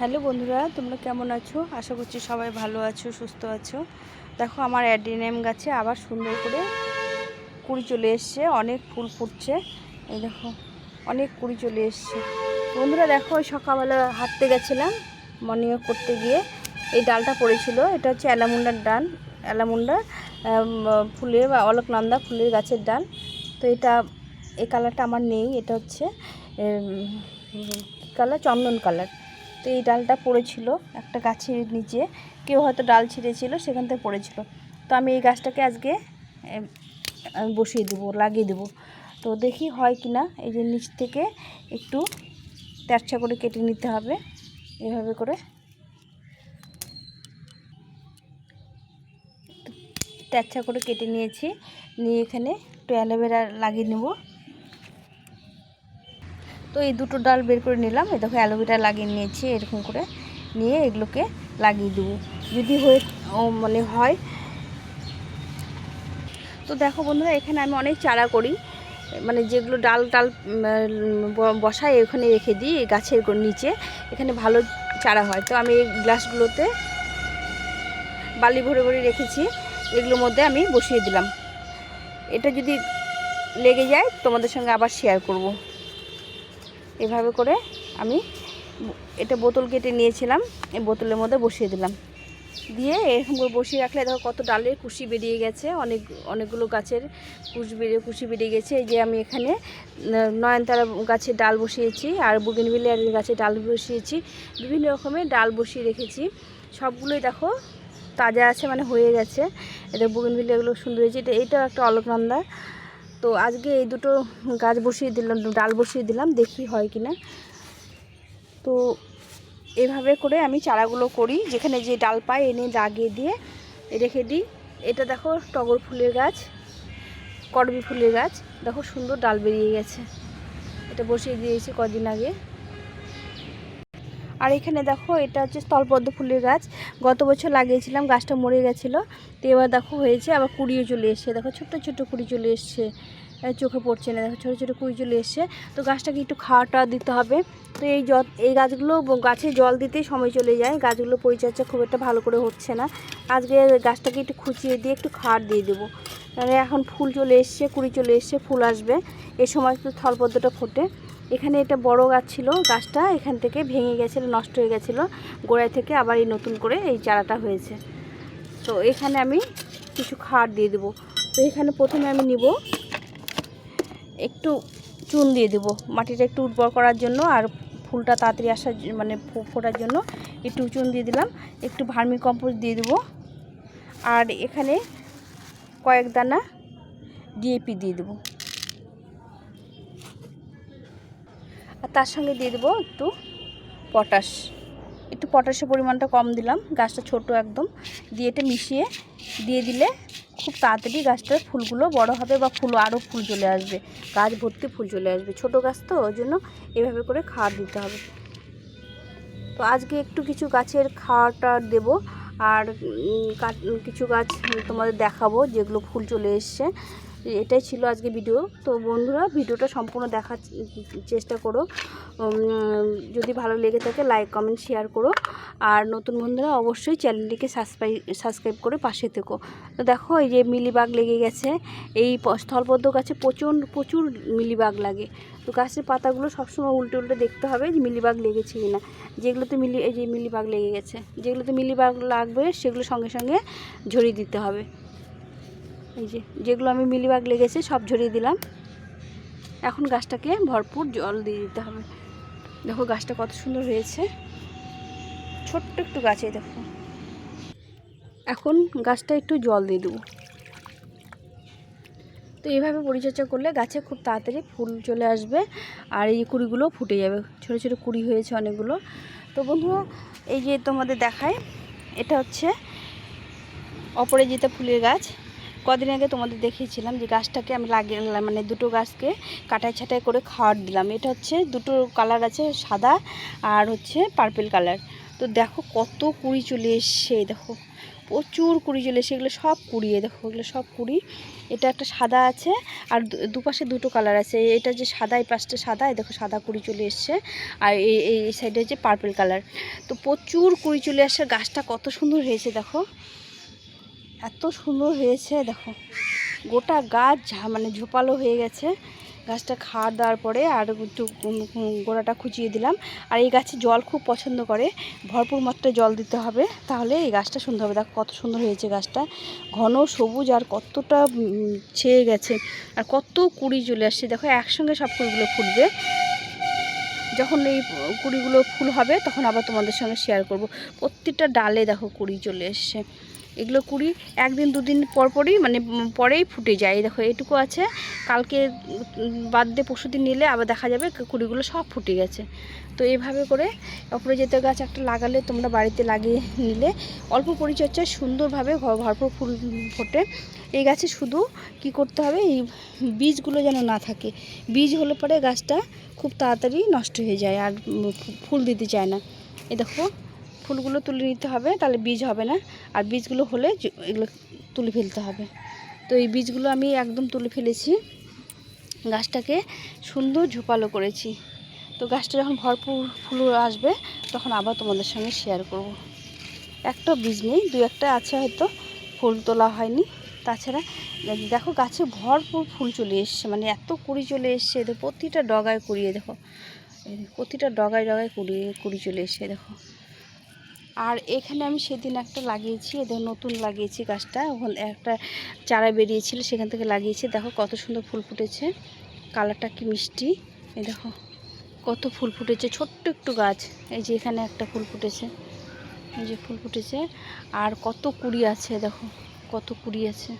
Hello বন্ধুরা, তোমরা কেমন আছো? আশা করছি সবাই ভালো আছো, সুস্থ আছো। দেখো, আমার অ্যাডিনিয়াম গাছে আবার সুন্দর করে কুড়ি চলে এসছে, অনেক ফুল ফুটছে। এই দেখো, অনেক কুড়ি চলে এসছে। বন্ধুরা, দেখো, ওই সকালবেলা হাঁটতে গেছিলাম মর্নিং ওয়াক করতে গিয়ে। এই ডালটা পড়েছিল, এটা হচ্ছে অ্যালামুন্ডার ডাল। অ্যালামুন্ডার ফুলের বা অলকনন্দা ফুলের গাছের ডাল। তো এটা, এই কালারটা আমার নেই, এটা হচ্ছে কালার চন্দন কালার এই ডালটা পড়েছিল একটা গাছের নিচে। কেউ হয়তো ডাল ছিঁড়েছিল, সেখান থেকে পড়েছিল। তো আমি এই গাছটাকে আজকে বসিয়ে দেবো, লাগিয়ে দেবো। তো দেখি হয় কি না, এই যে নিচ থেকে একটু তেরছা করে কেটে নিতে হবে। এভাবে করে। তেরছা করে কেটে নিয়েছি। নিয়ে এখানে একটু অ্যালোভেরা লাগিয়ে নেব। তো এই দুটো ডাল বের করে নিলাম। এই দেখো অ্যালোভেরা লাগিয়ে নিয়েছি, এরকম করে নিয়ে এগুলোকে লাগিয়ে দেবো। যদি হয়ে মানে হয়। তো দেখো বন্ধুরা, এখানে আমি অনেক চারা করি। মানে যেগুলো ডাল ডাল বসাই ওখানে রেখে দিই গাছের নিচে। এখানে ভালো চারা হয়। তো আমি এই গ্লাসগুলোতে বালি ভরে ভরে রেখেছি। এগুলোর মধ্যে আমি বসিয়ে দিলাম। এটা যদি লেগে যায়, তোমাদের সঙ্গে আবার শেয়ার করব। এভাবে করে আমি এটা বোতল কেটে নিয়েছিলাম, এই বোতলের মধ্যে বসিয়ে দিলাম। দিয়ে এরকম করে বসিয়ে রাখলে দেখো কত ডালের কুশি বেরিয়ে গেছে, অনেক, অনেকগুলো গাছের কুশ বেরিয়ে, কুশি বেরিয়ে গেছে। এই যে আমি এখানে নয়নতারা গাছের ডাল বসিয়েছি আর বুগেনভিলিয়ার গাছের ডাল বসিয়েছি। বিভিন্ন রকমের ডাল বসিয়ে রেখেছি। সবগুলোই দেখো তাজা আছে মানে হয়ে গেছে। এটা বুগেনভিলিয়াগুলো সুন্দর হয়েছে। এটা, এটাও একটা অলকনন্দা। তো আজকে এই দুটো গাছ বসিয়ে দিলাম, ডাল বসিয়ে দিলাম, দেখি হয় কি না তো এভাবে করে আমি চারাগুলো করি, যেখানে যে ডাল পাই এনে লাগিয়ে দিয়ে রেখে দিই। এটা দেখো টগর ফুলের গাছ করবি ফুলের গাছ। দেখো সুন্দর ডাল বেরিয়ে গেছে। এটা বসিয়ে দিয়েছি কদিন আগে। আর এখানে দেখো, এটা হচ্ছে স্থলপদ্ম ফুলের গাছ। গত বছর লাগিয়েছিলাম, গাছটা মরে গেছিল। তো এবার দেখো হয়েছে, আবার কুড়িয়ে চলে এসছে। দেখো, ছোট্ট ছোট্ট কুড়ি চলে এসছে। চোখে পড়ছে না। দেখো, ছোটো ছোটো কুড়ি চলে এসছে। তো গাছটাকে একটু খাওয়াটা দিতে হবে। তো এই এই গাছগুলো গাছে জল দিতেই সময় চলে যায়। গাছগুলো পরিচর্যা খুব একটা ভালো করে হচ্ছে না। আজকে গাছটাকে একটু খুঁচিয়ে দিয়ে একটু খাওয়ার দিয়ে দেবো। এখন ফুল চলে এসছে, কুড়ি চলে এসছে, ফুল আসবে। এই সময় তো থলপদ্মটা ফোটে। এখানে এটা বড় গাছ ছিল, গাছটা এখান থেকে ভেঙে গেছিল, নষ্ট হয়ে গেছিল। গোড়ায় থেকে আবার এই নতুন করে এই চারাটা হয়েছে। তো এখানে আমি কিছু খাওয়ার দিয়ে দেবো। তো এখানে প্রথমে আমি নিব একটু চুন দিয়ে দেবো। মাটিটা একটু উর্বর করার জন্য আর ফুলটা তাড়াতাড়ি আসার মানে ফোটার জন্য একটু চুন দিয়ে দিলাম। একটু ভার্মি কম্পোস্ট দিয়ে দেবো। আর এখানে কয়েক দানা ডিএপি দিয়ে দেবো। তার সঙ্গে দিয়ে দেবো একটু পটাশ। একটু পটাশের পরিমাণটা কম দিলাম, গাছটা ছোট একদম। দিয়ে এটা মিশিয়ে দিয়ে দিলে খুব তাড়াতাড়ি গাছটার ফুলগুলো বড় হবে বা ফুল আরও ফুল চলে আসবে, গাছ ভর্তি ফুল চলে আসবে। ছোট গাছ তো, ওই জন্য এভাবে করে খাওয়ার দিতে হবে। তো আজকে একটু কিছু গাছের খাওয়াটা দেব আর কিছু গাছ তোমাদের দেখাবো যেগুলো ফুল চলে এসছে। এটাই ছিল আজকে ভিডিও তো বন্ধুরা ভিডিওটা সম্পূর্ণ দেখার চেষ্টা করো। যদি ভালো লেগে থাকে লাইক কমেন্ট শেয়ার করো। আর নতুন বন্ধুরা, অবশ্যই চ্যানেলটিকে সাবস্ক্রাইব সাবস্ক্রাইব করে পাশে থেকো। তো দেখো, এই যে মিলিবাগ লেগে গেছে। এই স্থলপদ্ম গাছে প্রচুর প্রচুর মিলিবাগ লাগে। তো গাছের পাতাগুলো সবসময় উল্টে উল্টে দেখতে হবে যে মিলিবাগ লেগেছে কি না যেগুলোতে মিলি, এই যে মিলিবাগ লেগে গেছে। যেগুলোতে মিলিবাগ লাগবে, সেগুলো সঙ্গে সঙ্গে ঝরিয়ে দিতে হবে। এই যে, যেগুলো আমি মিলিবাগ লেগেছে, সব ঝরিয়ে দিলাম। এখন গাছটাকে ভরপুর জল দিয়ে দিতে হবে। দেখো গাছটা কত সুন্দর হয়েছে। ছোট্ট একটু গাছে দেখো। এখন গাছটা একটু জল দিয়ে দেবো। তো এইভাবে পরিচর্যা করলে গাছে খুব তাড়াতাড়ি ফুল চলে আসবে আর এই কুড়িগুলো ফুটে যাবে। ছোটো ছোটো কুড়ি হয়েছে অনেকগুলো। তো বন্ধুরা, এই যে তোমাদের দেখায়, এটা হচ্ছে অপরাজিতা ফুলের গাছ। কদিন আগে তোমাদের দেখিয়েছিলাম যে গাছটাকে আমি লাগিয়ে মানে দুটো গাছকে কাটাই ছাটাই করে খাওয়ার দিলাম। এটা হচ্ছে দুটো কালার আছে, সাদা আর হচ্ছে পার্পেল কালার। তো দেখো কত কুড়ি চলে এসছে, দেখো। প্রচুর কুড়ি চলে এসে এগুলো সব কুড়িয়ে দেখো, এগুলো সব কুড়ি। এটা একটা সাদা আছে আর দুপাশে দুটো কালার আছে। এটা যে সাদা, এই পাশটা সাদা এই দেখো সাদা কুড়ি চলে এসছে। আর এই এই সাইডে হচ্ছে পার্পল কালার। তো প্রচুর কুড়ি চলে আসছে গাছটা কত সুন্দর হয়েছে, দেখো। এত সুন্দর হয়েছে, দেখো। গোটা গাছ মানে ঝোপালো হয়ে গেছে। গাছটা খাওয়া দেওয়ার পরে আর একটু গোড়াটা খুঁচিয়ে দিলাম। আর এই গাছে জল খুব পছন্দ করে। ভরপুর মাত্রায় জল দিতে হবে। তাহলে এই গাছটা সুন্দর হবে। দেখো কত সুন্দর হয়েছে গাছটা। ঘন, সবুজ আর কতটা ছেয়ে গেছে। আর কত কুড়ি চলে আসছে। দেখো একসঙ্গে সব কুড়িগুলো ফুটবে। যখন এই কুড়িগুলো ফুল হবে, তখন আবার তোমাদের সঙ্গে শেয়ার করব। প্রত্যেকটা ডালে দেখো কুড়ি চলে এসছে। এগুলো কুড়ি, একদিন, দুদিন পর পরই মানে পরেই ফুটে যায়। দেখো, এটুকু আছে। কালকে বাদ দিয়ে পরশু দিন নিলে আবার দেখা যাবে কুড়িগুলো সব ফুটে গেছে। তো এইভাবে করে অপরাজিতা গাছ একটা লাগালে তোমরা বাড়িতে লাগিয়ে নিলে। অল্প পরিচর্যায় সুন্দরভাবে ভরপুর ফুল ফোটে। এই গাছে শুধু কি করতে হবে, এই বীজগুলো যেন না থাকে। বীজ হলে পরে গাছটা খুব তাড়াতাড়ি নষ্ট হয়ে যায়, আর ফুল দিতে চায় না। এই দেখো ফুলগুলো তুলে নিতে হবে তাহলে বীজ হবে না। আর বীজগুলো হলে এগুলো তুলে ফেলতে হবে। তো এই বীজগুলো আমি একদম তুলে ফেলেছি। গাছটাকে সুন্দর ঝোপালো করেছি। তো গাছটা যখন ভরপুর ফুল আসবে তখন আবার তোমাদের সঙ্গে শেয়ার করব। একটা বীজ নেই দু একটা আছে হয়তো ফুল তোলা হয়নি। তাছাড়া দেখো গাছে ভরপুর ফুল চলে এসছে মানে এত কুড়ি চলে এসছে প্রতিটা ডগায় কুড়িয়ে দেখো, প্রতিটা ডগায় ডগায় কুড়িয়ে কুড়ি চলে এসছে দেখো। আর এখানে আমি সেদিন একটা লাগিয়েছি, এদের নতুন লাগিয়েছি গাছটা। ওখানে একটা চারা বেরিয়েছিল, সেখান থেকে লাগিয়েছি। দেখো কত সুন্দর ফুল ফুটেছে। কালারটা কি মিষ্টি। এই দেখো, কত ফুল ফুটেছে। ছোট্ট একটু গাছ। এই যে এখানে একটা ফুল ফুটেছে। এই যে ফুল ফুটেছে। আর কত কুড়ি আছে, দেখো। কত কুড়ি আছে।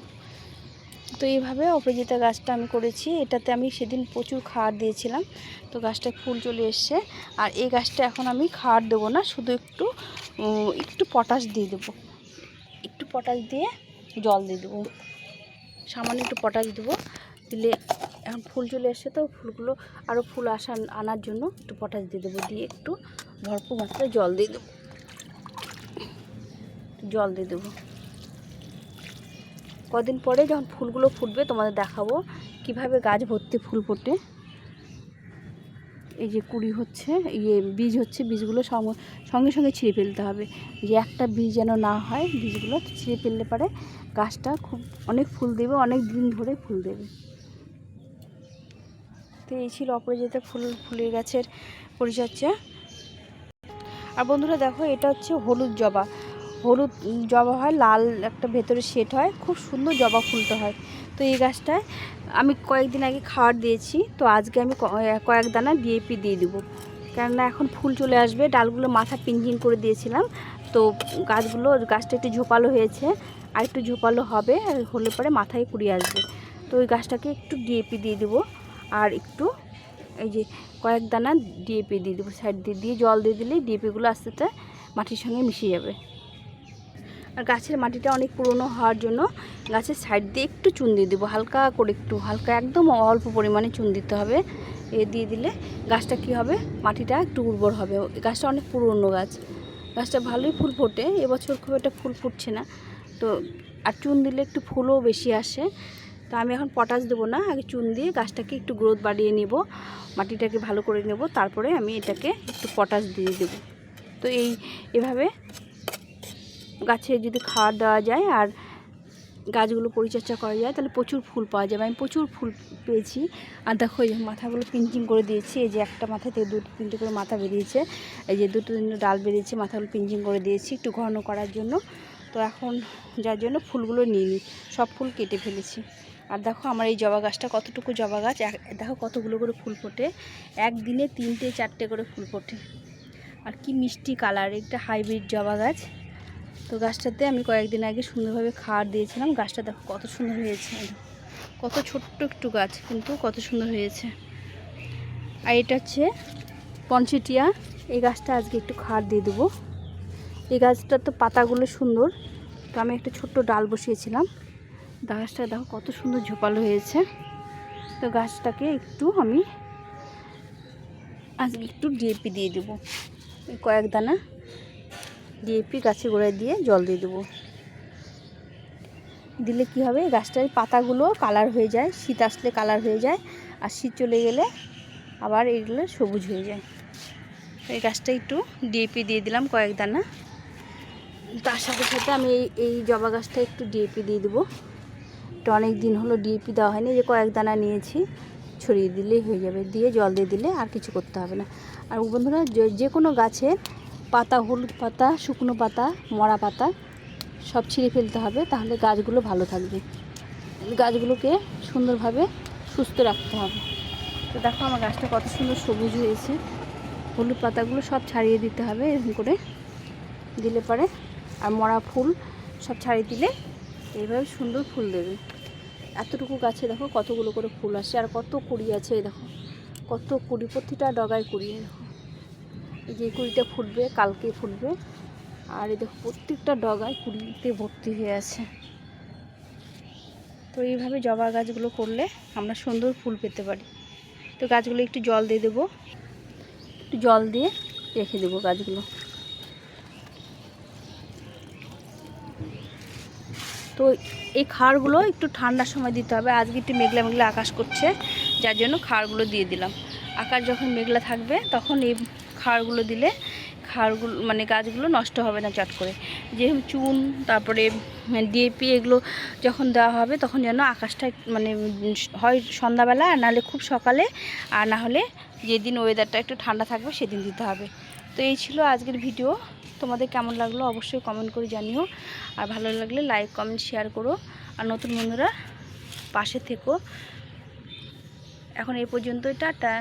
তো এইভাবে অপরাজিতা গাছটা আমি করেছি। এটাতে আমি সেদিন প্রচুর খাবার দিয়েছিলাম। তো গাছটায় ফুল চলে এসছে। আর এই গাছটা এখন আমি খাবার দেবো না, শুধু একটু একটু পটাশ দিয়ে দেবো। একটু পটাশ দিয়ে জল দিয়ে দেবো। সামান্য একটু পটাশ দেবো। দিলে এখন ফুল চলে এসছে তো, ফুলগুলো আরও ফুল আসা, আনার জন্য একটু পটাশ দিয়ে দেবো। দিয়ে একটু ভরপুর মাত্রায় জল দিয়ে দেবো। জল দিয়ে দেবো। কদিন পরে যখন ফুলগুলো ফুটবে তোমাদের দেখাবো, কীভাবে গাছ ভর্তি ফুল ফোটে। এই যে কুড়ি হচ্ছে ইয়ে বীজ হচ্ছে, বীজগুলো সঙ্গে সঙ্গে ছিঁড়ে ফেলতে হবে। যে একটা বীজ যেন না হয়, বীজগুলো ছিঁড়ে ফেললে পারে গাছটা খুব, অনেক ফুল দেবে, অনেক দিন ধরে ফুল দেবে। তো এই ছিল অপরাজিতা ফুল, ফুলের গাছের পরিচর্যা। আর বন্ধুরা দেখো, এটা হচ্ছে হলুদ জবা। হলুদ জবা হয়, লাল একটা ভেতরে সেট হয়, খুব সুন্দর জবা ফুলটা হয়। তো এই গাছটায় আমি কয়েকদিন আগে খাবার দিয়েছি, তো আজকে আমি কয়েক দানা ডিএপি দিয়ে দেবো। কেননা এখন ফুল চলে আসবে, ডালগুলো মাথা পিঞ্জিং করে দিয়েছিলাম, তো গাছগুলো, গাছটা একটু ঝোপালো হয়েছে, আর একটু ঝোপালো হবে, আর হলে পরে মাথায় কুড়িয়ে আসবে। তো ওই গাছটাকে একটু ডিএপি দিয়ে দেবো, আর একটু এই যে কয়েক দানা ডিএপি দিয়ে দেবো সাইড দিয়ে দিয়ে জল দিয়ে দিলেই ডিএপিগুলো আস্তে আস্তে মাটির সঙ্গে মিশে যাবে। আর গাছের মাটিটা অনেক পুরনো হওয়ার জন্য গাছের সাইড দিয়ে একটু চুন দিয়ে দেবো, হালকা করে একটু, হালকা একদম অল্প পরিমাণে চুন দিতে হবে। এ দিয়ে দিলে গাছটা কি হবে? মাটিটা একটু উর্বর হবে। গাছটা অনেক পুরনো গাছ। গাছটা ভালোই ফুল ফোটে, এবছর খুব একটা ফুল ফুটছে না। তো, আর চুন দিলে একটু ফুলও বেশি আসে। তো আমি এখন পটাশ দেবো না, আগে চুন দিয়ে গাছটাকে একটু গ্রোথ বাড়িয়ে নেব, মাটিটাকে ভালো করে নেব, তারপরে আমি এটাকে একটু পটাশ দিয়ে দেবো। তো এই, এভাবে গাছে যদি খাবার দেওয়া যায় আর গাছগুলো পরিচর্যা করা যায়, তাহলে প্রচুর ফুল পাওয়া যাবে। আমি প্রচুর ফুল পেয়েছি। আর দেখো, এই মাথাগুলো পিঞ্চিং করে দিয়েছি। এই যে একটা মাথা থেকে দুটো তিনটে করে মাথা বেরিয়েছে। এই যে দুটো তিনটে ডাল বেরিয়েছে, মাথাগুলো পিঞ্চিং করে দিয়েছি একটু ঘন করার জন্য। তো এখন যার জন্য ফুলগুলো নিইনি সব ফুল কেটে ফেলেছি। আর দেখো, আমার এই জবা গাছটা কতটুকু জবা গাছ। দেখো কতগুলো করে ফুল ফোটে। একদিনে তিনটে, চারটে করে ফুল ফোটে। আর কি মিষ্টি কালার একটা হাইব্রিড জবা গাছ। তো গাছটাতে আমি কয়েকদিন আগে সুন্দরভাবে খাবার দিয়েছিলাম। গাছটা দেখো কত সুন্দর হয়েছে। কত ছোট্ট একটু গাছ, কিন্তু কত সুন্দর হয়েছে। আর এটা হচ্ছে পঞ্চেটিয়া এই গাছটা আজকে একটু খাবার দিয়ে দেবো। এই গাছটার তো পাতাগুলো সুন্দর। তো আমি একটা ছোট্ট ডাল বসিয়েছিলাম। গাছটা দেখো কত সুন্দর ঝোপালো হয়েছে। তো গাছটাকে একটু আমি আজকে একটু ডিএপি দিয়ে দেবো। কয়েক দানা। ডিএপি গাছে গোড়ায় দিয়ে জল দিয়ে দেবো। দিলে কি হবে গাছটার পাতাগুলো কালার হয়ে যায়, শীত আসলে কালার হয়ে যায়, আর শীত চলে গেলে আবার এগুলো সবুজ হয়ে যায়। এই গাছটা একটু ডিএপি দিয়ে দিলাম কয়েক দানা। তার সাথে সাথে আমি এই এই জবা গাছটা একটু ডিএপি দিয়ে দেবো। এটা অনেক দিন হলো ডিএপি দেওয়া হয়নি, যে কয়েক দানা নিয়েছি, ছড়িয়ে দিলেই হয়ে যাবে। দিয়ে জল দিয়ে দিলে আর কিছু করতে হবে না। আর বন্ধুরা যে- কোনো গাছের পাতা, হলুদ পাতা, শুকনো পাতা, মরা পাতা সব ছিঁড়ে ফেলতে হবে তাহলে গাছগুলো ভালো থাকবে। গাছগুলোকে সুন্দরভাবে সুস্থ রাখতে হবে। তো দেখো আমার গাছটা কত সুন্দর সবুজ হয়েছে। হলুদ পাতাগুলো সব ছাড়িয়ে দিতে হবে এরকম করে। দিলে পরে আর মরা ফুল সব ছাড়িয়ে দিলে এইভাবে সুন্দর ফুল দেবে। এতটুকু গাছে দেখো কতগুলো করে ফুল আসে আর কত কুড়ি আছে দেখো। কত কুড়ি, প্রতিটা ডগায় কুড়ি, এই দেখো। যে কুড়িটা ফুটবে, কালকে ফুটবে। আর এই দেখো, প্রত্যেকটা ডগায় কুড়িতে ভর্তি হয়ে আছে। তো এইভাবে জবা গাছগুলো করলে আমরা সুন্দর ফুল পেতে পারি। তো গাছগুলো একটু জল দিয়ে দেবো। একটু জল দিয়ে রেখে দেবো গাছগুলো। তো এই খাড়গুলো একটু ঠান্ডার সময় দিতে হবে। আজকে একটু মেঘলা মেঘলা আকাশ করছে, যার জন্য খাড়গুলো দিয়ে দিলাম। আকাশ যখন মেঘলা থাকবে, তখন এই খাড়গুলো দিলে খাড়গুলো মানে গাছগুলো নষ্ট হবে না চট করে। যেরকম চুন, তারপরে ডিএপি এগুলো যখন দেওয়া হবে তখন যেন আকাশটা মানে হয় সন্ধ্যাবেলা, আর নাহলে খুব সকালে, আর না হলে যেদিন ওয়েদারটা একটু ঠান্ডা থাকবে সেদিন দিতে হবে। তো এই ছিল আজকের ভিডিও। তোমাদের কেমন লাগল অবশ্যই কমেন্ট করে জানিও। আর ভালো লাগলে লাইক কমেন্ট শেয়ার করো। আর নতুন বন্ধুরা পাশে থেকো। এখন এই পর্যন্তই, টাটা।